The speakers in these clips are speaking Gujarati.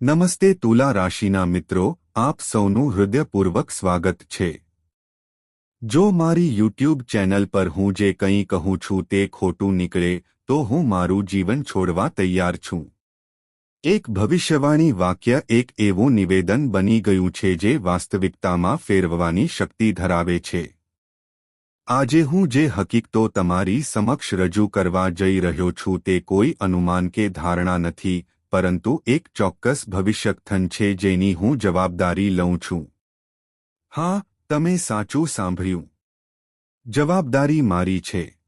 નમસ્તે તુલા રાશિના મિત્રો, આપ સૌનું હૃદયપૂર્વક સ્વાગત છે. જો મારી યુટ્યુબ ચેનલ પર હું જે કંઈ કહું છું તે ખોટું નીકળે, તો હું મારું જીવન છોડવા તૈયાર છું. એક ભવિષ્યવાણી વાક્ય એક એવું નિવેદન બની ગયું છે જે વાસ્તવિકતામાં ફેરવવાની શક્તિ ધરાવે છે. આજે હું જે હકીકતો તમારી સમક્ષ રજૂ કરવા જઈ રહ્યો છું તે કોઈ અનુમાન કે ધારણા નથી પરંતુ એક ચોક્કસ ભવિષ્યકથન છે જેની હું જવાબદારી લઉં છું. હા, તમે સાચું સાંભળ્યું. જવાબદારી મારી છે.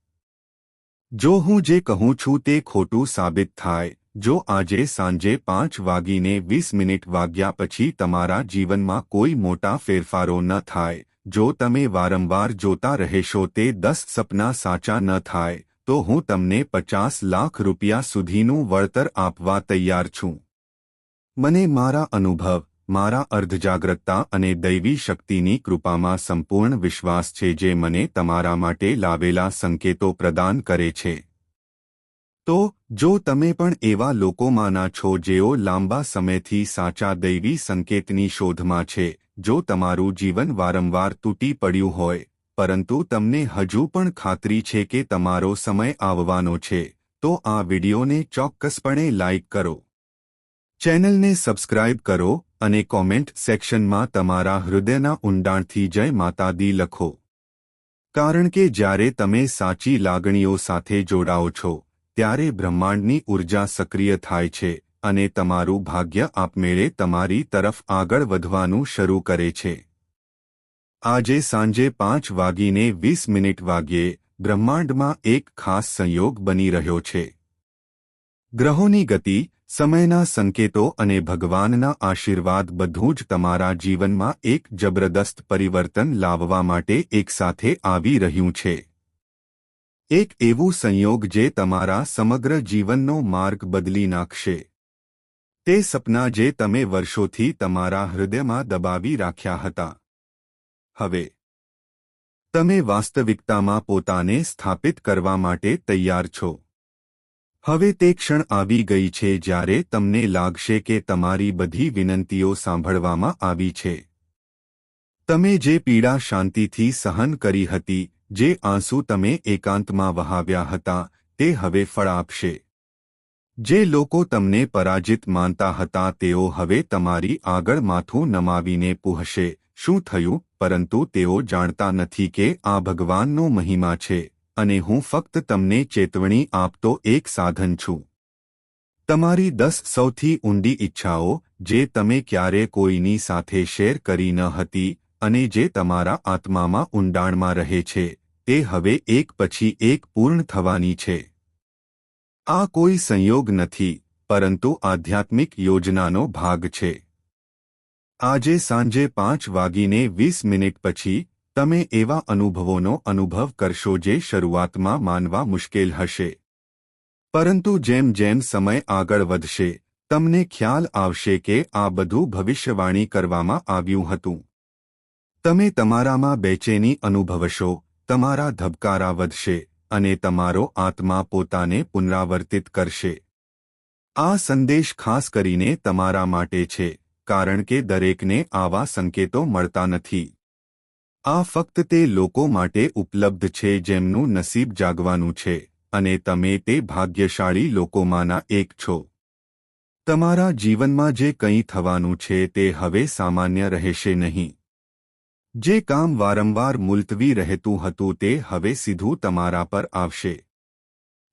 જો હું જે કહું છું તે ખોટું સાબિત થાય. જો આજે સાંજે પાંચ વાગીને વીસ મિનિટ વાગ્યા પછી તમારા જીવનમાં કોઈ મોટા ફેરફારો ન થાય. જો તમે વારંવાર જોતા રહેશો તે દસ સપના સાચા ન થાય. તો હું તમને પચાસ લાખ રૂપિયા સુધીનું વળતર આપવા તૈયાર છું. મને મારા અનુભવ, મારા અર્ધજાગ્રતતા અને દૈવી શક્તિની કૃપામાં સંપૂર્ણ વિશ્વાસ છે જે મને તમારા માટે લાવેલા સંકેતો પ્રદાન કરે છે. તો, જો તમે પણ એવા લોકોમાંના છો જેઓ લાંબા સમયથી સાચા દૈવી સંકેતની શોધમાં છે, જો તમારું જીવન વારંવાર તૂટી પડ્યું હોય પરંતુ તમને હજુ પણ ખાતરી છે કે તમારો સમય આવવાનો છે, તો આ વિડિયોને ચોક્કસપણે લાઇક કરો. ચેનલને સબસ્ક્રાઇબ કરો અને કોમેન્ટ સેક્શનમાં તમારા હૃદયના ઊંડાણથી જય માતા દી લખો. કારણ કે જ્યારે તમે સાચી લાગણીઓ સાથે જોડાઓ છો, ત્યારે બ્રહ્માંડની ઊર્જા સક્રિય થાય છે અને તમારું ભાગ્ય આપમેળે તમારી તરફ આગળ વધવાનું શરૂ કરે છે. આજે સાંજે પાંચ વાગીને વીસ મિનિટ વાગ્યે બ્રહ્માંડમાં એક ખાસ સંયોગ બની રહ્યો છે. ગ્રહોની ગતિ, સમયના સંકેતો અને ભગવાનના આશીર્વાદ બધું જ તમારા જીવનમાં એક જબરદસ્ત પરિવર્તન લાવવા માટે એકસાથે આવી રહ્યું છે. એક એવું સંયોગ જે તમારા સમગ્ર જીવનનો માર્ગ બદલી નાખશે. તે સપના જે તમે વર્ષોથી તમારા હૃદયમાં દબાવી રાખ્યા હતા. હવે. તમે વાસ્તવિકતામાં પોતાને સ્થાપિત કરવા માટે તૈયાર છો. હવે તે ક્ષણ આવી ગઈ છે જ્યારે તમને લાગશે કે તમારી બધી વિનંતીઓ સાંભળવામાં આવી છે. તમે જે પીડા શાંતિથી સહન કરી હતી, જે આંસુ તમે એકાંતમાં વહાવ્યા હતા, તે હવે ફળ આપશે. જે લોકો તમને પરાજિત માનતા હતા તેઓ હવે તમારી આગળ માથું નમાવીને પૂહશે, શું થયું? પરંતુ તેઓ જાણતા નથી કે આ ભગવાનનો મહિમા છે અને હું ફક્ત તમને ચેતવણી આપતો એક સાધન છું. તમારી દસ સૌથી ઊંડી ઈચ્છાઓ, જે તમે ક્યારે કોઈની સાથે શેર કરી ન હતી અને જે તમારા આત્મામાં ઊંડાણમાં રહે છે, તે હવે એક પછી એક પૂર્ણ થવાની છે. આ કોઈ સંયોગ નથી, પરંતુ આધ્યાત્મિક યોજનાનો ભાગ છે. આજે સાંજે પાંચ વાગીને વીસ મિનિટ પછી તમે એવા અનુભવોનો અનુભવ કરશો જે શરૂઆતમાં માનવા મુશ્કેલ હશે. પરંતુ જેમ જેમ સમય આગળ વધશે, તમને ખ્યાલ આવશે કે આ બધું ભવિષ્યવાણી કરવામાં આવ્યું હતું. તમે તમારામાં બેચેની અનુભવશો, તમારા ધબકારા વધશે અને તમારો આત્મા પોતાને પુનરાવર્તિત કરશે. આ સંદેશ ખાસ કરીને તમારા માટે છે. કારણ કે દરેકને આવા સંકેતો મળતા નથી. આ ફક્ત તે લોકો માટે ઉપલબ્ધ છે જેમનું નસીબ જાગવાનું છે, અને તમે તે ભાગ્યશાળી લોકોમાંના એક છો. તમારા જીવનમાં જે કંઈ થવાનું છે તે હવે સામાન્ય રહેશે નહીં. જે કામ વારંવાર મુલતવી રહેતું હતું તે હવે સીધું તમારા પર આવશે.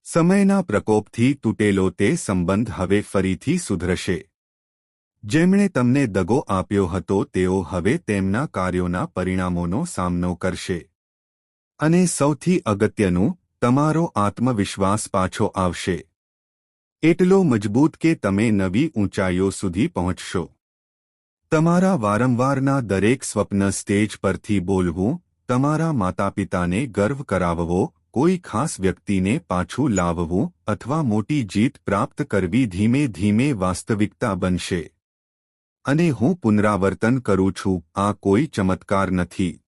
સમયના પ્રકોપથી તૂટેલો તે સંબંધ હવે ફરીથી સુધરશે. જેમણે તમને દગો આપ્યો હતો, તેઓ હવે તેમના કાર્યોના પરિણામોનો સામનો કરશે. અને સૌથી અગત્યનું, તમારો આત્મવિશ્વાસ પાછો આવશે. એટલો મજબૂત કે તમે નવી ઊંચાઈઓ સુધી પહોંચશો. તમારા વારંવારના દરેક સ્વપ્ન સ્ટેજ પરથી બોલવું, તમારા માતાપિતાને ગર્વ કરાવવો, કોઈ ખાસ વ્યક્તિને પાછું લાવવું, અથવા મોટી જીત પ્રાપ્ત કરવી ધીમે ધીમે વાસ્તવિકતા બનશે. અને હું પુનરાવર્તન કરું છું, આ કોઈ ચમત્કાર નથી.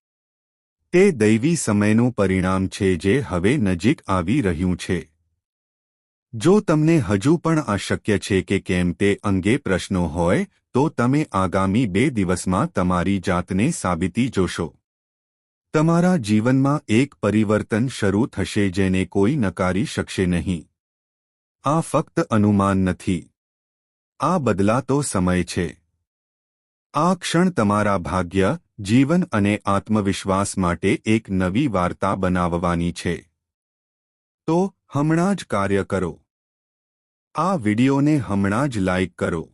તે દૈવી સમયનું પરિણામ છે જે હવે નજીક આવી રહ્યું છે. જો તમને હજુ પણ અશક્ય છે કે કેમ તે અંગે પ્રશ્નો હોય, તો તમે આગામી બે દિવસમાં તમારી જાતને સાબિતી જોશો. તમારા જીવનમાં એક પરિવર્તન શરૂ થશે જેને કોઈ નકારી શકશે નહીં. આ ફક્ત અનુમાન નથી. આ બદલાતો સમય છે. આ ક્ષણ તમારા ભાગ્ય, જીવન અને આત્મવિશ્વાસ માટે એક નવી વાર્તા બનાવવાની છે. તો, હમણાં જ કાર્ય કરો. આ વિડિયોને હમણાં જ લાઇક કરો.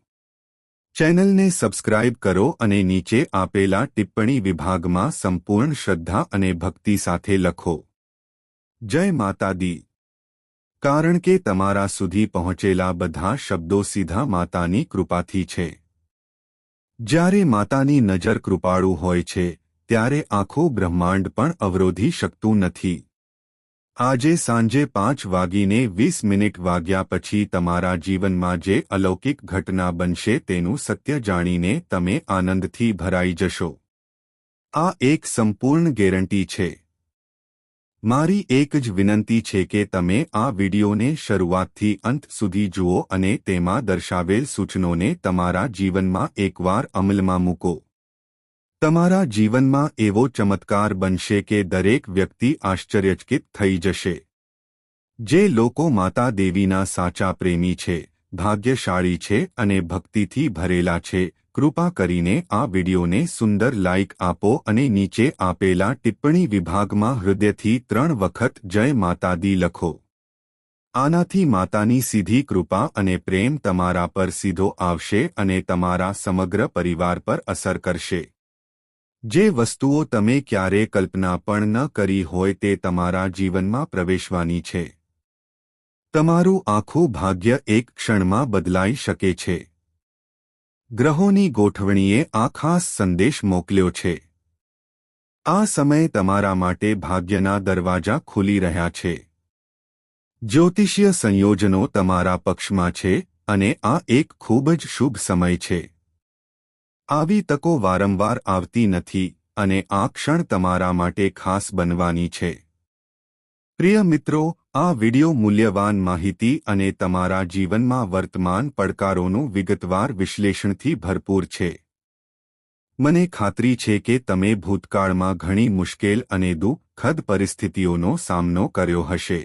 ચેનલને સબસ્ક્રાઇબ કરો અને નીચે આપેલા ટિપ્પણી વિભાગમાં સંપૂર્ણ શ્રદ્ધા અને ભક્તિ સાથે લખો. જય માતા દી કારણ કે તમારા સુધી પહોંચેલા બધા શબ્દો સીધા માતાની કૃપાથી છે. જ્યારે માતાની નજર કૃપાળુ હોય છે, ત્યારે આખું બ્રહ્માંડ પણ અવરોધી શકતું નથી. આજે સાંજે પાંચ વાગીને વીસ મિનિટ વાગ્યા પછી તમારા જીવનમાં જે અલૌકિક ઘટના બનશે તેનું સત્ય જાણીને તમે આનંદથી ભરાઈ જશો. આ એક સંપૂર્ણ ગેરંટી છે. મારી એક જ વિનંતી છે કે તમે આ વિડિયોને શરૂઆતથી અંત સુધી જુઓ અને તેમાં દર્શાવેલ સૂચનોને તમારા જીવનમાં એકવાર અમલમાં મૂકો. તમારા જીવનમાં એવો ચમત્કાર બનશે કે દરેક વ્યક્તિ આશ્ચર્યચકિત થઈ જશે. જે લોકો માતા દેવીના સાચા પ્રેમી છે, ભાગ્યશાળી છે અને ભક્તિથી ભરેલા છે કૃપા કરીને આ વિડિયોને સુંદર લાઇક આપો અને નીચે આપેલા ટિપ્પણી વિભાગમાં હૃદયથી ત્રણ વખત જય માતાદી લખો. આનાથી માતાની સીધી કૃપા અને પ્રેમ તમારા પર સીધો આવશે અને તમારા સમગ્ર પરિવાર પર અસર કરશે. જે વસ્તુઓ તમે ક્યારે કલ્પના પણ ન કરી હોય તે તમારા જીવનમાં પ્રવેશવાની છે. તમારું આખું ભાગ્ય એક ક્ષણમાં બદલાઈ શકે છે. ગ્રહોની ગોઠવણીએ આ ખાસ સંદેશ મોકલ્યો છે. આ સમય તમારા માટે ભાગ્યના દરવાજા ખુલી રહ્યા છે. જ્યોતિષીય સંયોજનો તમારા પક્ષમાં છે અને આ એક ખૂબ જ શુભ સમય છે. આવી તકો વારંવાર આવતી નથી અને આ ક્ષણ તમારા માટે ખાસ બનવાની છે. પ્રિય મિત્રો આ વિડિયો મૂલ્યવાન માહિતી અને તમારા જીવનમાં વર્તમાન પડકારોનું વિગતવાર વિશ્લેષણથી ભરપૂર છે. મને ખાતરી છે કે તમે ભૂતકાળમાં ઘણી મુશ્કેલ અને દુઃખદ પરિસ્થિતિઓનો સામનો કર્યો હશે.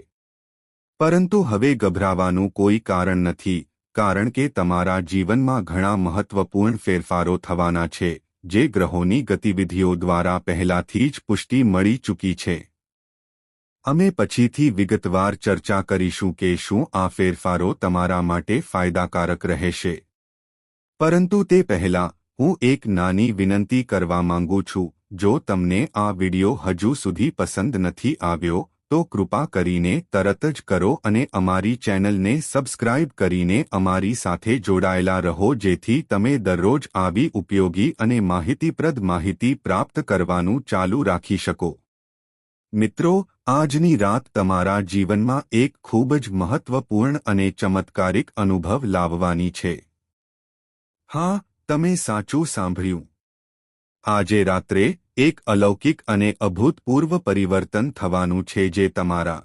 પરંતુ હવે ગભરાવાનું કોઈ કારણ નથી, કારણ કે તમારા જીવનમાં ઘણા મહત્વપૂર્ણ ફેરફારો થવાના છે, જે ગ્રહોની ગતિવિધિઓ દ્વારા પહેલાથી જ પુષ્ટિ મળી ચૂકી છે. અમે પછીથી વિગતવાર ચર્ચા કરીશું કે શું આ ફેરફારો તમારા માટે ફાયદાકારક રહેશે. પરંતુ તે પહેલાં, હું એક નાની વિનંતી કરવા માંગુ છું, જો તમને આ વિડિયો હજુ સુધી પસંદ નથી આવ્યો, તો કૃપા કરીને તરત જ કરો અને અમારી ચેનલને સબસ્ક્રાઇબ કરીને અમારી સાથે જોડાયેલા રહો, જેથી તમે દરરોજ આવી ઉપયોગી અને માહિતીપ્રદ માહિતી પ્રાપ્ત કરવાનું ચાલુ રાખી શકો. મિત્રો, આજની રાત તમારા જીવનમાં એક ખૂબ જ મહત્વપૂર્ણ અને ચમત્કારિક અનુભવ લાવવાની છે. હા, તમે સાચું સાંભળ્યું. આજે રાત્રે એક અલૌકિક અને અભૂતપૂર્વ પરિવર્તન થવાનું છે જે તમારા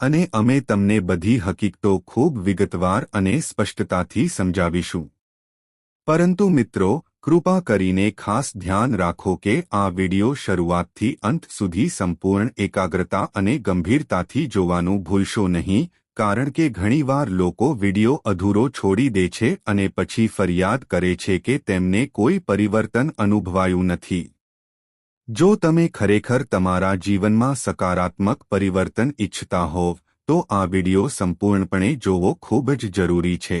અને અમે તમને બધી હકીકતો ખૂબ વિગતવાર અને સ્પષ્ટતાથી સમજાવીશું. પરંતુ મિત્રો કૃપા કરીને ખાસ ધ્યાન રાખો કે આ વિડિયો શરૂઆતથી અંત સુધી સંપૂર્ણ એકાગ્રતા અને ગંભીરતાથી જોવાનું ભૂલશો નહીં, કારણ કે ઘણીવાર લોકો વિડિયો અધૂરો છોડી દે છે અને પછી ફરિયાદ કરે છે કે તેમને કોઈ પરિવર્તન અનુભવાયું નથી. જો તમે ખરેખર તમારા જીવનમાં સકારાત્મક પરિવર્તન ઇચ્છતા હોવ, તો આ વિડિયો સંપૂર્ણપણે જોવો ખૂબ જ જરૂરી છે.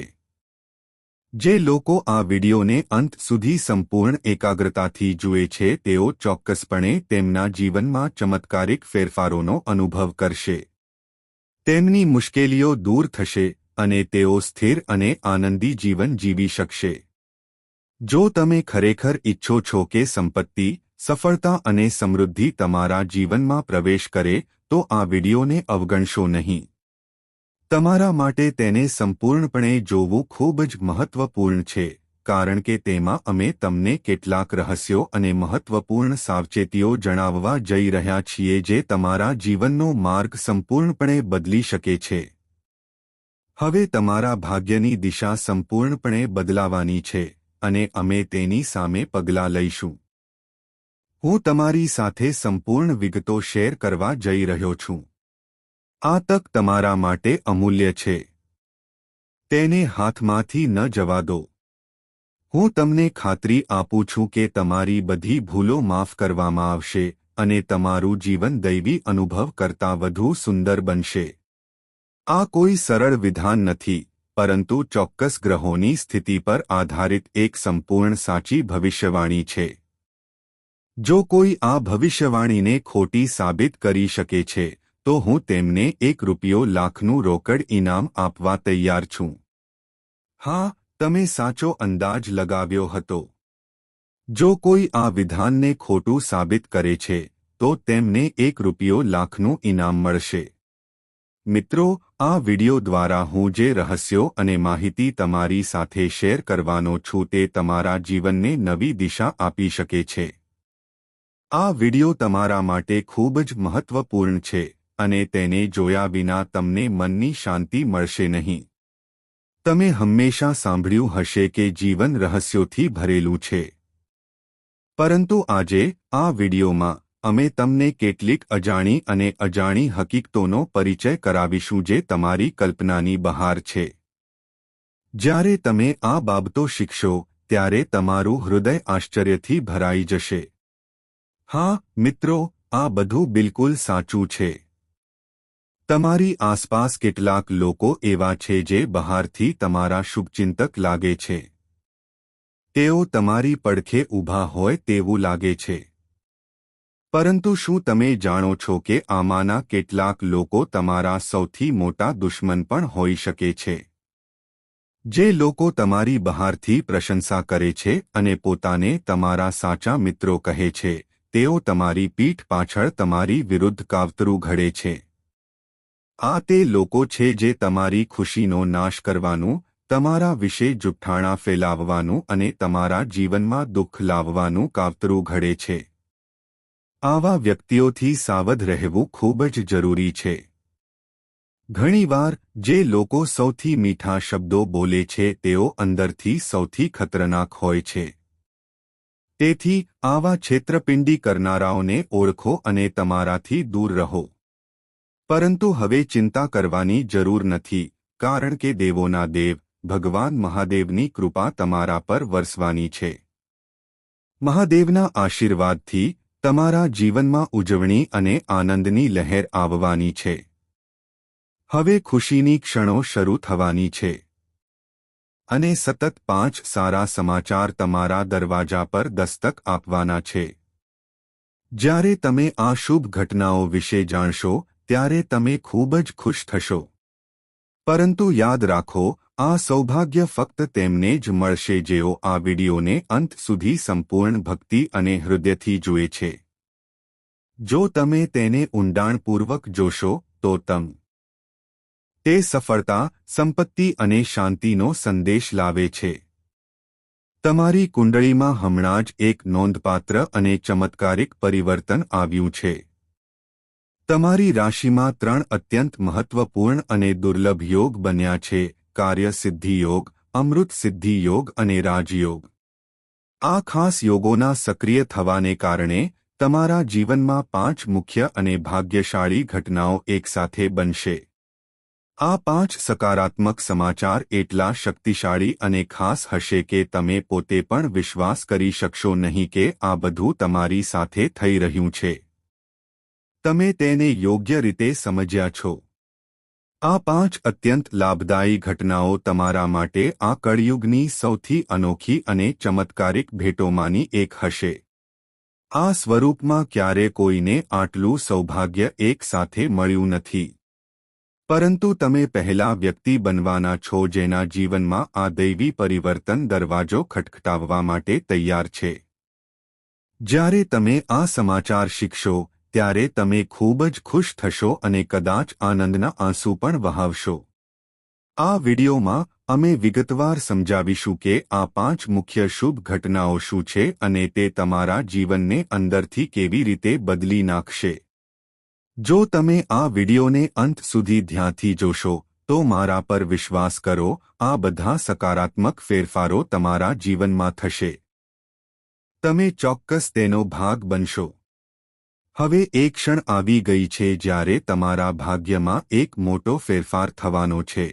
જે લોકો આ વિડિયોને અંત સુધી સંપૂર્ણ એકાગ્રતાથી જુએ છે, તેઓ ચોક્કસપણે તેમના જીવનમાં ચમત્કારિક ફેરફારોનો અનુભવ કરશે. તેમની મુશ્કેલીઓ દૂર થશે અને તેઓ સ્થિર અને આનંદી જીવન જીવી શકશે. જો તમે ખરેખર ઇચ્છો છો કે સંપત્તિ, સફળતા અને સમૃદ્ધિ તમારા જીવનમાં પ્રવેશ કરે, તો આ વિડિયોને અવગણશો નહીં. તમારા માટે તેને સંપૂર્ણપણે જોવું ખૂબ જ મહત્વપૂર્ણ છે, કારણ કે તેમાં અમે તમને કેટલાક રહસ્યો અને મહત્વપૂર્ણ સાવચેતીઓ જણાવવા જઈ રહ્યા છીએ જે તમારા જીવનનો માર્ગ સંપૂર્ણપણે બદલી શકે છે. હવે તમારા ભાગ્યની દિશા સંપૂર્ણપણે બદલાવાની છે, અને અમે તેની સામે પગલાં લઈશું. હું તમારી સાથે સંપૂર્ણ વિગતો શેર કરવા જઈ રહ્યો છું. આ તક તમારા માટે અમૂલ્ય છે. તેને હાથમાંથી ન જવા દો. હું તમને ખાતરી આપું છું કે તમારી બધી ભૂલો માફ કરવામાં આવશે અને તમારું જીવન દૈવી અનુભવ કરતાં વધુ સુંદર બનશે. આ કોઈ સરળ વિધાન નથી, પરંતુ ચોક્કસ ગ્રહોની સ્થિતિ પર આધારિત એક સંપૂર્ણ સાચી ભવિષ્યવાણી છે. જો કોઈ આ ભવિષ્યવાણીને ખોટી સાબિત કરી શકે છે તો હું તેમને એક રૂપિયો લાખનું રોકડ ઇનામ આપવા તૈયાર છું. હા, તમે સાચો અંદાજ લગાવ્યો હતો. જો કોઈ આ વિધાનને ખોટું સાબિત કરે છે, તો તેમને એક રૂપિયો લાખનું ઇનામ મળશે. મિત્રો, આ વિડિયો દ્વારા હું જે રહસ્યો અને માહિતી તમારી સાથે શેર કરવાનો છું તે તમારા જીવનને નવી દિશા આપી શકે છે. આ વિડિયો તમારા માટે ખૂબ જ મહત્વપૂર્ણ છે. અને તેને જોયા વિના તમને મનની શાંતિ મળશે નહીં. તમે હંમેશા સાંભળ્યું હશે કે જીવન રહસ્યોથી ભરેલું છે. પરંતુ આજે, આ વિડીયોમાં, અમે તમને કેટલીક અજાણી અને અજાણી હકીકતોનો પરિચય કરાવીશું જે તમારી કલ્પનાની બહાર છે. જ્યારે તમે આ બાબતો શીખશો, ત્યારે તમારું હૃદય આશ્ચર્યથી ભરાઈ જશે. હા, મિત્રો, આ બધું બિલકુલ સાચું છે. તમારી આસપાસ કેટલાક લોકો એવા છે જે બહારથી તમારા શુભચિંતક લાગે છે. તેઓ તમારી પડખે ઊભા હોય તેવું લાગે છે. પરંતુ શું તમે જાણો છો કે આમાંના કેટલાક લોકો તમારા સૌથી મોટા દુશ્મન પણ હોઈ શકે છે? જે લોકો તમારી બહારથી પ્રશંસા કરે છે અને પોતાને તમારા સાચા મિત્રો કહે છે, તેઓ તમારી પીઠ પાછળ તમારી વિરુદ્ધ કાવતરું ઘડે છે. આ તે લોકો છે જે તમારી ખુશીનો નાશ કરવાનું, તમારા વિશે જુઠ્ઠાણા ફેલાવવાનું અને તમારા જીવનમાં દુઃખ લાવવાનું કાવતરું ઘડે છે. આવા વ્યક્તિઓથી સાવધ રહેવું ખૂબ જ જરૂરી છે. ઘણીવાર, જે લોકો સૌથી મીઠા શબ્દો બોલે છે, તેઓ અંદરથી સૌથી ખતરનાક હોય છે. તેથી, આવા છેતરપિંડી કરનારાઓને ઓળખો અને તમારાથી દૂર રહો. પરંતુ હવે ચિંતા કરવાની જરૂર નથી, કારણ કે દેવોના દેવ, ભગવાન મહાદેવની કૃપા તમારા પર વરસવાની છે. મહાદેવના આશીર્વાદથી તમારા જીવનમાં ઉજવણી અને આનંદની લહેર આવવાની છે. હવે ખુશીની ક્ષણો શરૂ થવાની છે. અને સતત પાંચ સારા સમાચાર તમારા દરવાજા પર દસ્તક આપવાના છે. જ્યારે તમે આ શુભ ઘટનાઓ વિશે જાણશો ત્યારે તમે ખૂબ જ ખુશ થશો. પરંતુ યાદ રાખો, આ સૌભાગ્ય ફક્ત તેમને જ મળશે જેઓ આ વિડીયોને અંત સુધી સંપૂર્ણ ભક્તિ અને હૃદયથી જુએ છે. જો તમે તેને ઊંડાણપૂર્વક જોશો, તો તમ તે સફળતા, સંપત્તિ અને શાંતિનો સંદેશ લાવે છે. તમારી કુંડળીમાં હમણાં જ એક નોંધપાત્ર અને ચમત્કારિક પરિવર્તન આવ્યું છે. તમારી રાશિમાં ત્રણ અત્યંત મહત્વપૂર્ણ અને દુર્લભ યોગ બન્યા છે, કાર્ય સિદ્ધિ યોગ, અમૃત સિદ્ધિ યોગ અને રાજયોગ આ ખાસ યોગોના સક્રિય થવાને કારણે, તમારા જીવનમાં પાંચ મુખ્ય અને ભાગ્યશાળી ઘટનાઓ એકસાથે બનશે. આ પાંચ સકારાત્મક સમાચાર એટલા શક્તિશાળી અને ખાસ હશે કે તમે પોતે પણ વિશ્વાસ કરી શકશો નહીં કે આ બધું તમારી સાથે થઈ રહ્યું છે. તમે તેને યોગ્ય રીતે સમજ્યા છો. આ પાંચ અત્યંત લાભદાયી ઘટનાઓ તમારા માટે આ કળયુગની સૌથી અનોખી અને ચમત્કારિક ભેટોમાંની એક હશે. આ સ્વરૂપમાં ક્યારે કોઈને આટલું સૌભાગ્ય એક સાથે મળ્યું નથી. પરંતુ તમે પહેલા વ્યક્તિ બનવાના છો જેના જીવનમાં આ દૈવી પરિવર્તન દરવાજો ખટખટાવવા માટે તૈયાર છે. જ્યારે તમે આ સમાચાર શીખશો ત્યારે તમે ખૂબ જ ખુશ થશો અને કદાચ આનંદના આંસુ પણ વહાવશો. આ વિડિયોમાં અમે વિગતવાર સમજાવીશું કે આ પાંચ મુખ્ય શુભ ઘટનાઓ શું છે અને તે તમારા જીવનને અંદરથી કેવી રીતે બદલી નાખશે. જો તમે આ વિડિયોને અંત સુધી ધ્યાનથી જોશો, તો મારા પર વિશ્વાસ કરો, આ બધા સકારાત્મક ફેરફારો તમારા જીવનમાં થશે. તમે ચોક્કસ તેનો ભાગ બનશો. હવે એક ક્ષણ આવી ગઈ છે જ્યારે તમારા ભાગ્યમાં એક મોટો ફેરફાર થવાનો છે.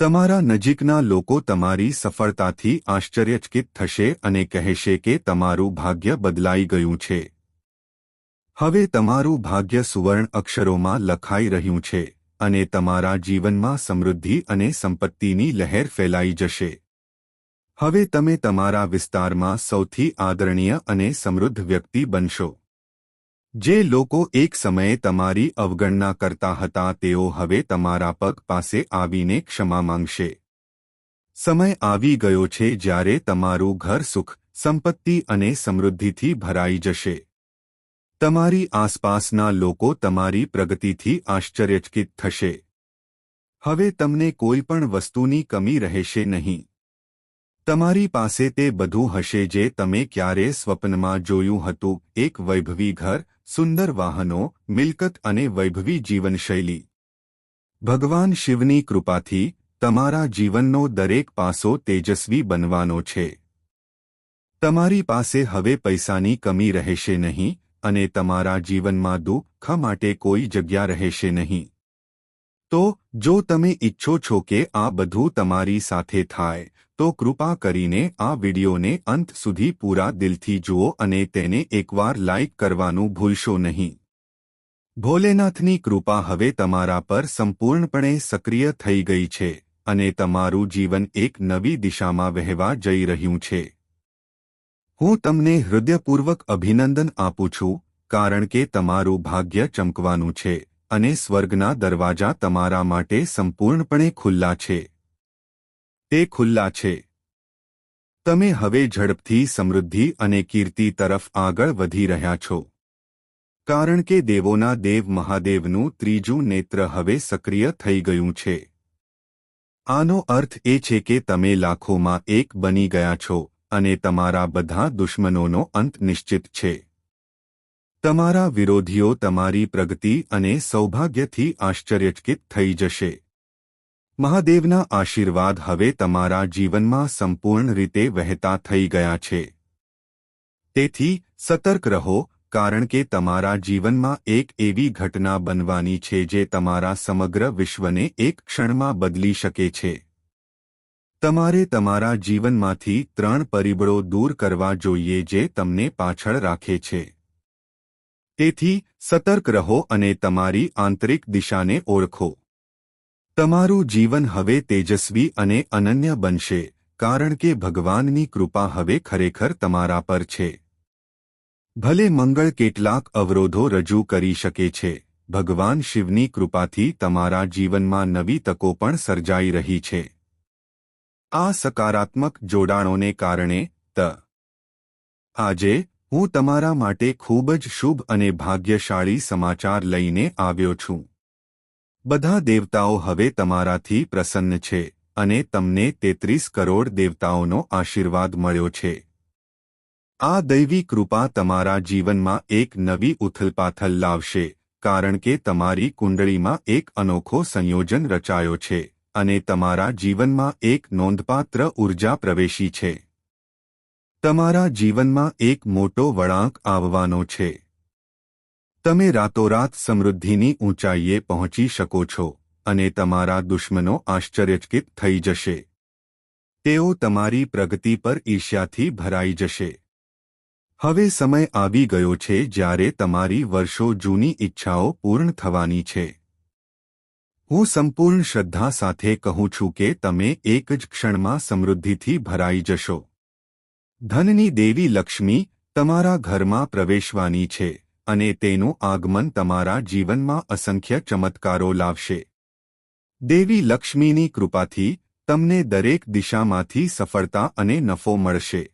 તમારા નજીકના લોકો તમારી સફળતાથી આશ્ચર્યચકિત થશે અને કહેશે કે તમારું ભાગ્ય બદલાઈ ગયું છે. હવે તમારું ભાગ્ય સુવર્ણ અક્ષરોમાં લખાઈ રહ્યું છે અને તમારા જીવનમાં સમૃદ્ધિ અને સંપત્તિની લહેર ફેલાઈ જશે. હવે તમે તમારા વિસ્તારમાં સૌથી આદરણીય અને સમૃદ્ધ વ્યક્તિ બનશો. જે લોકો એક સમયે તમારી અવગણના કરતા હતા તેઓ હવે તમારા પગ પાસે આવીને ક્ષમા માંગશે. સમય આવી ગયો છે જ્યારે તમારું ઘર સુખ, સંપત્તિ અને સમૃદ્ધિથી ભરાઈ જશે. તમારી આસપાસના લોકો તમારી પ્રગતિથી આશ્ચર્યચકિત થશે. હવે તમને કોઈ પણ વસ્તુની કમી રહેશે નહીં. તમારી પાસે તે બધું હશે જે તમે ક્યારે સ્વપ્નમાં જોયું હતું. એક વૈભવી ઘર, સુંદર વાહનો, મિલકત અને વૈભવી જીવનશૈલી. ભગવાન શિવની કૃપાથી તમારા જીવનનો દરેક પાસો તેજસ્વી બનવાનો છે. તમારી પાસે હવે પૈસાની કમી રહેશે નહીં અને તમારા જીવનમાં દુઃખ માટે કોઈ જગ્યા રહેશે નહીં. તો, જો તમે ઈચ્છો છો કે આ બધું તમારી સાથે થાય તો કૃપા કરીને આ વિડિયોને અંત સુધી પૂરા દિલથી જુઓ અને તેને એકવાર લાઇક કરવાનું ભૂલશો નહીં. ભોલેનાથની કૃપા હવે તમારા પર સંપૂર્ણપણે સક્રિય થઈ ગઈ છે અને તમારું જીવન એક નવી દિશામાં વહેવા જઈ રહ્યું છે. હું તમને હૃદયપૂર્વક અભિનંદન આપું છું, કારણ કે તમારું ભાગ્ય ચમકવાનું છે અને સ્વર્ગના દરવાજા તમારા માટે સંપૂર્ણપણે ખુલ્લા છે. તે ખુલ્લા છે. તમે હવે ઝડપથી સમૃદ્ધિ અને કીર્તિ તરફ આગળ વધી રહ્યા છો. કારણ કે દેવોના દેવ મહાદેવનું ત્રીજું નેત્ર હવે સક્રિય થઈ ગયું છે. આનો અર્થ એ છે કે તમે લાખોમાં એક બની ગયા છો અને તમારા બધા દુશ્મનોનો અંત નિશ્ચિત છે. તમારા વિરોધીઓ તમારી પ્રગતિ અને સૌભાગ્યથી આશ્ચર્યચકિત થઈ જશે. મહાદેવના આશીર્વાદ હવે તમારા જીવનમાં સંપૂર્ણ રીતે વહેતા થઈ ગયા છે. તેથી, સતર્ક રહો, કારણ કે તમારા જીવનમાં એક એવી ઘટના બનવાની છે જે તમારા સમગ્ર વિશ્વને એક ક્ષણમાં બદલી શકે છે. તમારે તમારા જીવનમાંથી ત્રણ પરિબળો દૂર કરવા જોઈએ જે તમને પાછળ રાખે છે. તેથી, સતર્ક રહો અને તમારી આંતરિક દિશાને ઓળખો. તમારું જીવન હવે તેજસ્વી અને અનન્ય બનશે, કારણ કે ભગવાનની કૃપા હવે ખરેખર તમારા પર છે. ભલે મંગળ કેટલાક અવરોધો રજૂ કરી શકે છે, ભગવાન શિવની કૃપાથી તમારા જીવનમાં નવી તકો પણ સર્જાઈ રહી છે. આ સકારાત્મક જોડાણોને કારણે, ત. આજે, હું તમારા માટે ખૂબ જ શુભ અને ભાગ્યશાળી સમાચાર લઈને આવ્યો છું. બધા દેવતાઓ હવે તમારાથી પ્રસન્ન છે અને તમને તેત્રીસ કરોડ દેવતાઓનો આશીર્વાદ મળ્યો છે. આ દૈવી કૃપા તમારા જીવનમાં એક નવી ઉથલપાથલ લાવશે, કારણ કે તમારી કુંડળીમાં એક અનોખો સંયોજન રચાયો છે અને તમારા જીવનમાં એક નોંધપાત્ર ઊર્જા પ્રવેશી છે. તમારા જીવનમાં એક મોટો વળાંક આવવાનો છે. તમે રાતોરાત સમૃદ્ધિની ઊંચાઈએ પહોંચી શકો છો અને તમારા દુશ્મનો આશ્ચર્યચકિત થઈ જશે. તેઓ તમારી પ્રગતિ પર ઈર્ષ્યાથી ભરાઈ જશે. હવે સમય આવી ગયો છે જ્યારે તમારી વર્ષો જૂની ઈચ્છાઓ પૂર્ણ થવાની છે. હું સંપૂર્ણ શ્રદ્ધા સાથે કહું છું કે તમે એક જ ક્ષણમાં સમૃદ્ધિથી ભરાઈ જશો. ધનની દેવી લક્ષ્મી તમારા ઘરમાં પ્રવેશવાની છે. અને તેનું આગમન તમારા જીવનમાં અસંખ્ય ચમત્કારો લાવશે. દેવી લક્ષ્મીની કૃપાથી તમને દરેક દિશામાંથી સફળતા અને નફો મળશે.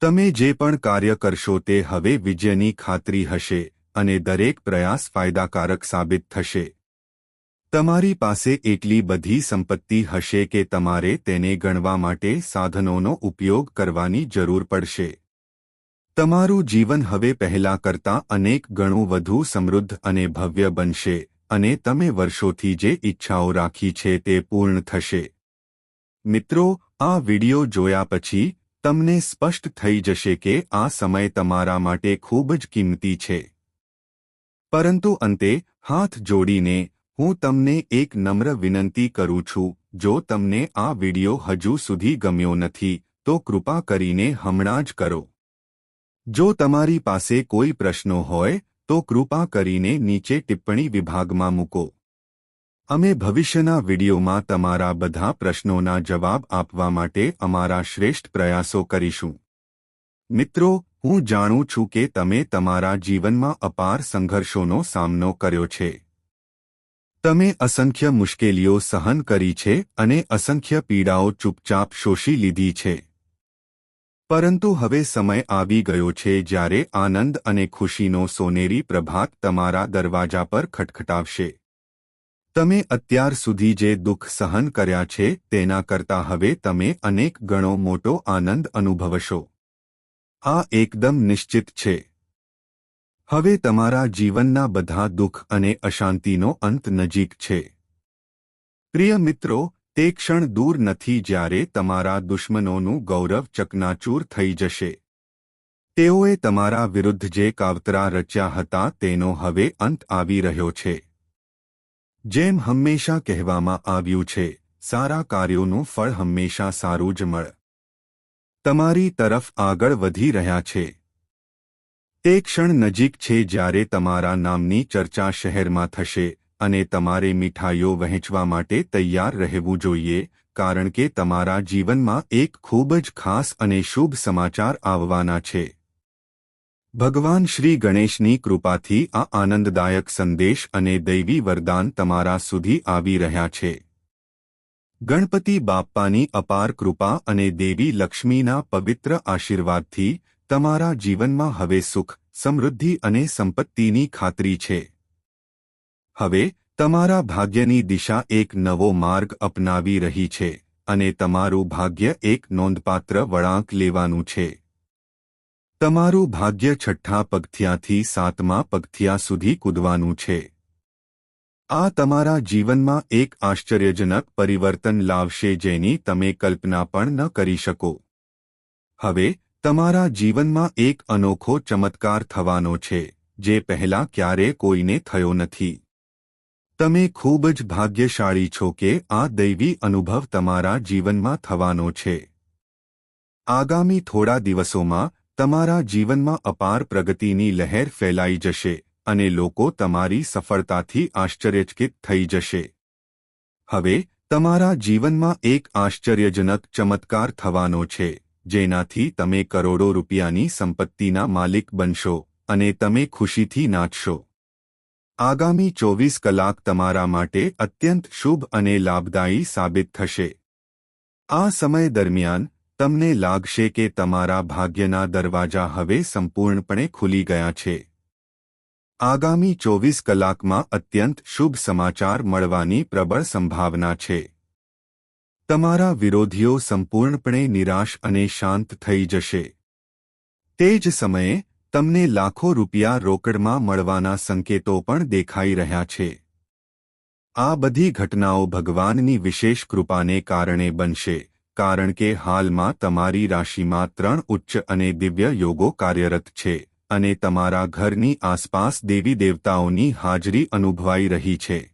તમે જે પણ કાર્ય કરશો તે હવે વિજયની ખાતરી હશે અને દરેક પ્રયાસ ફાયદાકારક સાબિત થશે. તમારી પાસે એટલી બધી સંપત્તિ હશે કે તમારે તેને ગણવા માટે સાધનોનો ઉપયોગ કરવાની જરૂર પડશે. તમારું જીવન હવે પહેલા કરતાં અનેક ગણું વધુ સમૃદ્ધ અને ભવ્ય બનશે, અને તમે વર્ષોથી જે ઈચ્છાઓ રાખી છે તે પૂર્ણ થશે. મિત્રો, આ વિડિયો જોયા પછી તમને સ્પષ્ટ થઈ જશે કે આ સમય તમારા માટે ખૂબ જ કિંમતી છે. પરંતુ અંતે, હાથ જોડીને, હું તમને એક નમ્ર વિનંતી કરું છું, જો તમને આ વિડિયો હજુ સુધી ગમ્યો નથી, તો કૃપા કરીને હમણાં જ કરો. જો તમારી પાસે કોઈ પ્રશ્નો હોય, તો કૃપા કરીને નીચે ટિપ્પણી વિભાગમાં મૂકો. અમે ભવિષ્યના વિડીયોમાં તમારા બધા પ્રશ્નોના જવાબ આપવા માટે અમારા શ્રેષ્ઠ પ્રયાસો કરીશું. મિત્રો, હું જાણું છું કે તમે તમારા જીવનમાં અપાર સંઘર્ષોનો સામનો કર્યો છે. તમે અસંખ્ય મુશ્કેલીઓ સહન કરી છે અને અસંખ્ય પીડાઓ ચૂપચાપ શોષી લીધી છે. પરંતુ હવે સમય આવી ગયો છે જ્યારે આનંદ અને ખુશીનો સોનેરી પ્રભાત તમારા દરવાજા પર ખટખટાવશે. તમે અત્યાર સુધી જે દુઃખ સહન કર્યા છે તેના કરતા હવે તમે અનેક ગણો મોટો આનંદ અનુભવશો. આ એકદમ નિશ્ચિત છે. હવે તમારા જીવનના બધા દુઃખ અને અશાંતિનો અંત નજીક છે. પ્રિય મિત્રો તે ક્ષણ દૂર નથી જ્યારે તમારા દુશ્મનોનું ગૌરવ ચકનાચૂર થઈ જશે. તેઓએ તમારા વિરુદ્ધ જે કાવતરા રચ્યા હતા તેનો હવે અંત આવી રહ્યો છે. જેમ હંમેશા કહેવામાં આવ્યું છે, સારા કાર્યોનું ફળ હંમેશા સારું જ મળ. તમારી તરફ આગળ વધી રહ્યા છે. તે ક્ષણ નજીક છે જ્યારે તમારા નામની ચર્ચા શહેરમાં થશે. અને તમારે મીઠાઈઓ વહેંચવા માટે તૈયાર રહેવું જોઈએ, કારણ કે તમારા જીવનમાં એક ખૂબ જ ખાસ અને શુભ સમાચાર આવવાના છે. ભગવાન શ્રી ગણેશની કૃપાથી આ આનંદદાયક સંદેશ અને દૈવી વરદાન તમારા સુધી આવી રહ્યા છે. ગણપતિ બાપ્પાની અપાર કૃપા અને દેવી લક્ષ્મીના પવિત્ર આશીર્વાદથી તમારા જીવનમાં હવે સુખ, સમૃદ્ધિ અને સંપત્તિની ખાતરી છે. હવે, તમારા ભાગ્યની દિશા એક નવો માર્ગ અપનાવી રહી છે, અને તમારું ભાગ્ય એક નોંધપાત્ર વળાંક લેવાનું છે. તમારું ભાગ્ય છઠ્ઠા પગથિયાથી સાતમા પગથિયા સુધી કૂદવાનું છે. આ તમારા જીવનમાં એક આશ્ચર્યજનક પરિવર્તન લાવશે જેની તમે કલ્પના પણ ન કરી શકો. હવે, તમારા જીવનમાં એક અનોખો ચમત્કાર થવાનો છે, જે પહેલા ક્યારે કોઈને થયો નથી. તમે ખૂબ જ ભાગ્યશાળી છો કે આ દૈવી અનુભવ તમારા જીવનમાં થવાનો છે. આગામી થોડા દિવસોમાં તમારા જીવનમાં અપાર પ્રગતિની લહેર ફેલાઈ જશે અને લોકો તમારી સફળતાથી આશ્ચર્યચકિત થઈ જશે. હવે, તમારા જીવનમાં એક આશ્ચર્યજનક ચમત્કાર થવાનો છે, જેનાથી તમે કરોડો રૂપિયાની સંપત્તિના માલિક બનશો અને તમે ખુશીથી નાચશો. આગામી ચોવીસ કલાક તમારા માટે અત્યંત શુભ અને લાભદાયી સાબિત થશે. આ સમય દરમિયાન, તમને લાગશે કે તમારા ભાગ્યના દરવાજા હવે સંપૂર્ણપણે ખુલી ગયા છે. આગામી ચોવીસ કલાકમાં અત્યંત શુભ સમાચાર મળવાની પ્રબળ સંભાવના છે. તમારા વિરોધીઓ સંપૂર્ણપણે નિરાશ અને શાંત થઈ જશે. તે જ સમયે તમને લાખો રૂપિયા રોકડમાં મળવાના સંકેતો પણ દેખાઈ રહ્યા છે. આ બધી ઘટનાઓ ભગવાનની વિશેષ કૃપાને કારણે બનશે, કારણ કે હાલમાં તમારી રાશિમાં ત્રણ ઉચ્ચ અને દિવ્ય યોગો કાર્યરત છે, અને તમારા ઘરની આસપાસ દેવી દેવતાઓની હાજરી અનુભવાઈ રહી છે.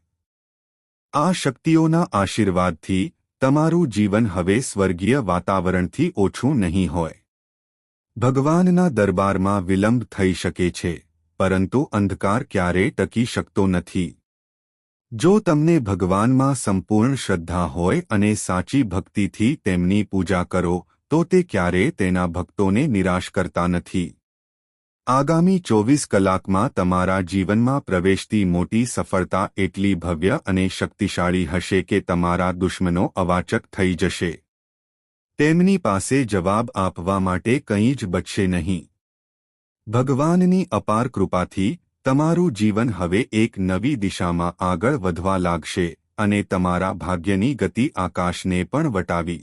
આ શક્તિઓના આશીર્વાદથી તમારું જીવન હવે સ્વર્ગીય વાતાવરણથી ઓછું નહીં હોય. ભગવાનના દરબારમાં વિલંબ થઈ શકે છે, પરંતુ અંધકાર ક્યારેય ટકી શકતો નથી. જો તમને ભગવાનમાં સંપૂર્ણ શ્રદ્ધા હોય અને સાચી ભક્તિથી તેમની પૂજા કરો, તો તે ક્યારેય તેના ભક્તોને નિરાશ કરતા નથી. આગામી ચોવીસ કલાકમાં તમારા જીવનમાં પ્રવેશતી મોટી સફળતા એટલી ભવ્ય અને શક્તિશાળી હશે કે તમારા દુશ્મનો અવાચક થઈ જશે. તેમની પાસે જવાબ આપવા માટે કંઈ જ બચશે નહીં. ભગવાનની અપાર કૃપાથી તમારું જીવન હવે એક નવી દિશામાં આગળ વધવા લાગશે અને તમારા ભાગ્યની ગતિ આકાશને પણ વટાવી.